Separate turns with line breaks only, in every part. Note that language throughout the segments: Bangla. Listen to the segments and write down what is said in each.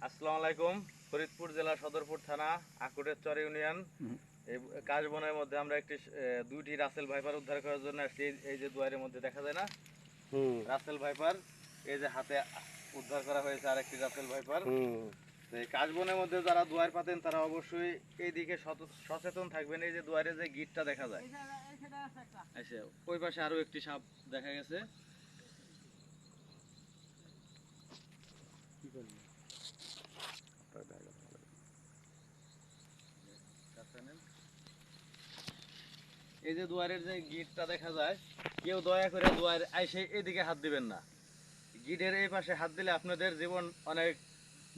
আসসালামু আলাইকুম। ফরিদপুর জেলা সদরপুর থানা আকুটের চর ইউনিয়ন। এই কাশবনের মধ্যে আমরা একটি দুইটি রাসেল ভাইপার উদ্ধার করার জন্য আসছি। এই- যে দুয়ারের মধ্যে দেখা যায় না? রাসেল ভাইপার এই যে হাতে উদ্ধার করা হয়েছে আরেকটি রাসেল ভাইপার। কাশবনের মধ্যে যারা দুয়ার পাতেন তারা অবশ্যই এই দিকে সচেতন থাকবেন। এই যে দুয়ারে যে গিটটা দেখা যায়। আচ্ছা ওই পাশে আরও একটি সাপ দেখা গেছে। এই যে দুয়ারের যে গিটটা দেখা যায় কেউ দয়া করে দুয়ার আইসে এদিকে হাত দিবেন না। গিটের এই পাশে হাত দিলে আপনাদের জীবন অনেক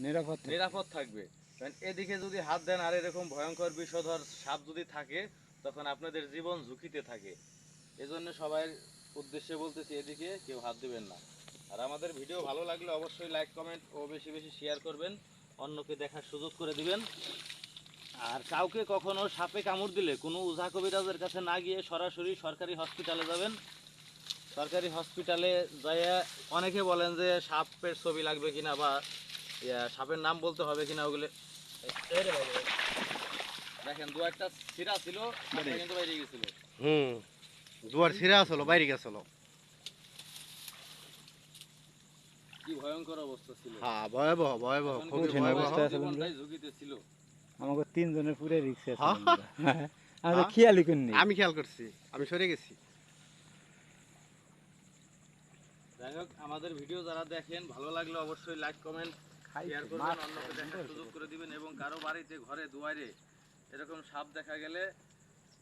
নিরাপদ
নিরাপদ থাকবে। কারণ এদিকে যদি হাত দেন আর এরকম ভয়ঙ্কর বিষধর সাপ যদি থাকে তখন আপনাদের জীবন ঝুঁকিতে থাকে। এজন্য সবাই উদ্দেশ্যে বলতেছি এদিকে কেউ হাত দিবেন না। আর আমাদের ভিডিও ভালো লাগলে অবশ্যই লাইক কমেন্ট ও বেশি বেশি শেয়ার করবেন। অন্যকে দেখার সুযোগ করে দিবেন। আর কাউকে কখনো সাপে কামড় দিলে কোনো উঝা কবিরাজের কাছে না গিয়ে সরাসরি সরকারি হসপিটালে যাবেন। সরকারি হসপিটালে যাইয়া অনেকে বলেন যে সাপের ছবি লাগবে কিনা বা সাপের নাম বলতে হবে কিনা ওগুলো। দেখেন দু একটা ছিঁড়া ছিল কিন্তু বাইরে গেছিল।
হুম দুয়ার ছিঁড়ে আসলো বাইরে গেছিল।
কি ভয়ঙ্কর অবস্থা ছিল।
হ্যাঁ ভয়াবহ ভয়াবহ
কঠিন
ভয়াবহ
অবস্থা।
জীবনটাই ঝুঁকিতে ছিল।
আমাকে তিনজনের পুরে রিক্সে? আমরা? খেয়ালই করিনি
আমি খেয়াল করছি আমি সরে গেছি
যাই হোক আমাদের ভিডিও যারা দেখেন ভালো লাগলে অবশ্যই লাইক কমেন্ট শেয়ার করবেন অন্যকে দেখার সুযোগ করে দিবেন এবং কারও বাড়িতে ঘরে দুয়ারে এরকম সাপ দেখা গেলে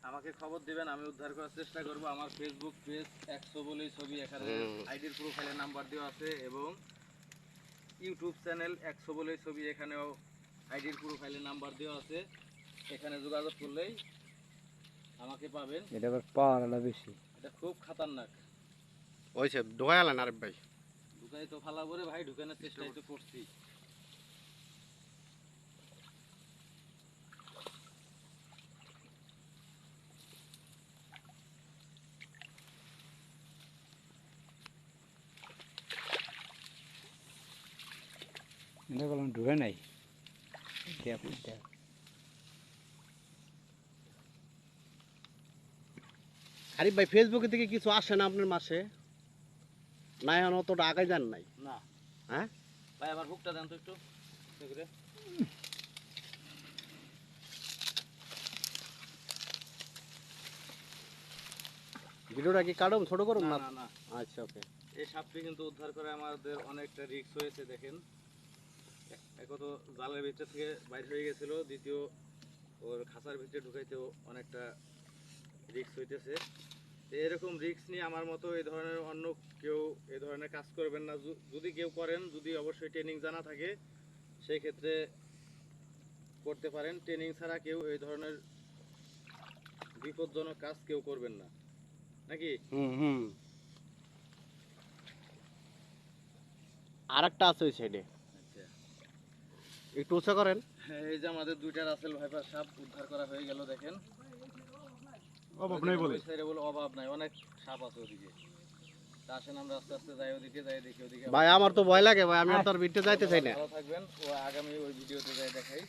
আমাকে খবর দিবেন আমি উদ্ধার করার চেষ্টা করব আমার ফেসবুক পেজ একশো বলেই ছবি এখানে। আইডির প্রোফাইলে নাম্বার দেওয়া আছে এবং ইউটিউব চ্যানেল একশো বলেই ছবি এখানেও আইডির প্রোফাইলে নাম্বার দেওয়া আছে। এখানে যোগাযোগ করলেই আমাকে পাবেন।
এটা আবার পাওয়ার আলা বেশি।
এটা খুব খাতারনাক।
ওইছে ঢোকায়ালেন আরেক ভাই।
ঢুকাই তো ফালা করে ভাই ঢুকানোর চেষ্টাই তো করছি।
এটা বললাম ঢুকে নাই। দেখ, দেখ।
আরিফ ভাই ফেসবুকে থেকে কিছু আসে না আপনার মাসে? না এখন অতটা আগে যান নাই?
না।
হ্যাঁ?
ভাই আবার হুকটা দেন তো একটু।
ভিডিওটা কি কাটুম ছোট করুন
না
আচ্ছা ওকে
এই সাপটি কিন্তু উদ্ধার করে আমাদের অনেকটা রিস্ক হয়েছে দেখেন। এক তো জালের ভিতর থেকে বাইর হয়ে গেছিল, দ্বিতীয় ওর খাঁচার ভিতরে ঢুকাইতেও অনেকটা রিস্ক হইতেছে। এরকম রিস্ক নিয়ে আমার মতো এই ধরনের অন্য কেউ এই ধরনের কাজ করবেন না। যদি কেউ করেন, যদি অবশ্যই ট্রেনিং জানা থাকে সেই ক্ষেত্রে করতে পারেন। ট্রেনিং ছাড়া কেউ এই ধরনের বিপজ্জনক কাজ কেউ করবেন না। নাকি?
আর একটা আছে ওই সাইডে একটু উঁচা করেন।
হ্যাঁ, এই যে আমাদের দুইটা রাসেল ভাইপার সাপ উদ্ধার করা হয়ে গেল দেখেন।
অভাব নাই বলে।
ওই বলে অভাব নাই অনেক সাপ আছে ওদিকে। আসেন আমরা আস্তে আস্তে যাই ওদিকে যাই দেখি ওদিকে।
ভাই আমার তো ভয় লাগে ভাই আমি আর তার ভিতরে যাইতে চাই না।
ভালো থাকবেন ও আগামী ওই ভিডিওতে যাই দেখাই।